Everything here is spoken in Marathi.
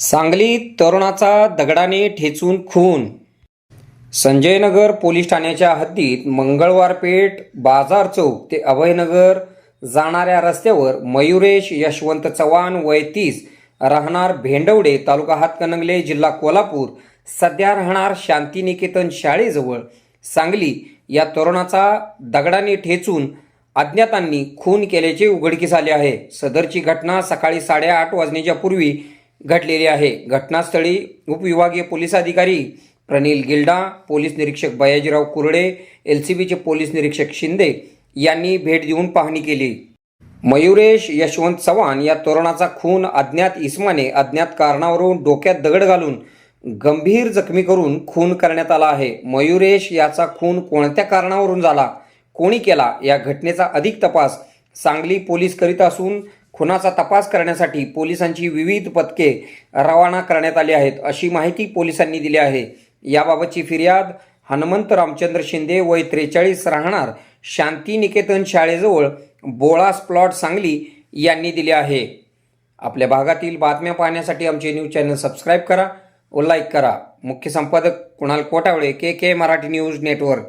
सांगलीत तरुणाचा दगडाने ठेचून खून. संजयनगर पोलीस ठाण्याच्या हद्दीत मंगळवार पेठ बाजार चौक ते अभयनगर जाणाऱ्या रस्त्यावर मयुरेश यशवंत चव्हाण वय तीस राहणार भेंडवडे तालुका हातकणंगले जिल्हा कोल्हापूर. सध्या राहणार शांतिनिकेतन शाळेजवळ. सांगली या तरुणाचा दगडाने ठेचून अज्ञातांनी खून केल्याचे उघडकीस आले आहे. सदरची घटना सकाळी साडेआठ वाजण्याच्या पूर्वी घडलेली आहे. घटनास्थळी उपविभागीय पोलीस अधिकारी प्रनिल गिल्डा पोलीस निरीक्षक बयाजीराव कुरडे एल सी बीचे पोलीस निरीक्षक शिंदे यांनी भेट देऊन पाहणी केली. मयुरेश यशवंत चव्हाण या तरुणाचा खून अज्ञात इस्माने अज्ञात कारणावरून डोक्यात दगड घालून गंभीर जखमी करून खून करण्यात आला आहे. मयुरेश याचा खून कोणत्या कारणावरून झाला? कोणी केला? या घटनेचा अधिक तपास सांगली पोलीस करीत असून खुनाचा तपास करण्यासाठी पोलिसांची विविध पथके रवाना करण्यात आली आहेत अशी माहिती पोलिसांनी दिली आहे. याबाबतची फिर्याद हनुमंत रामचंद्र शिंदे वय त्रेचाळीस राहणार शांती निकेतन शाळेजवळ बोळास प्लॉट सांगली यांनी दिली आहे. आपल्या भागातील बातम्या पाहण्यासाठी आमचे न्यूज चॅनल सबस्क्राईब करा व लाईक करा. मुख्य संपादक Kunal Kotawale K K Marathi news network.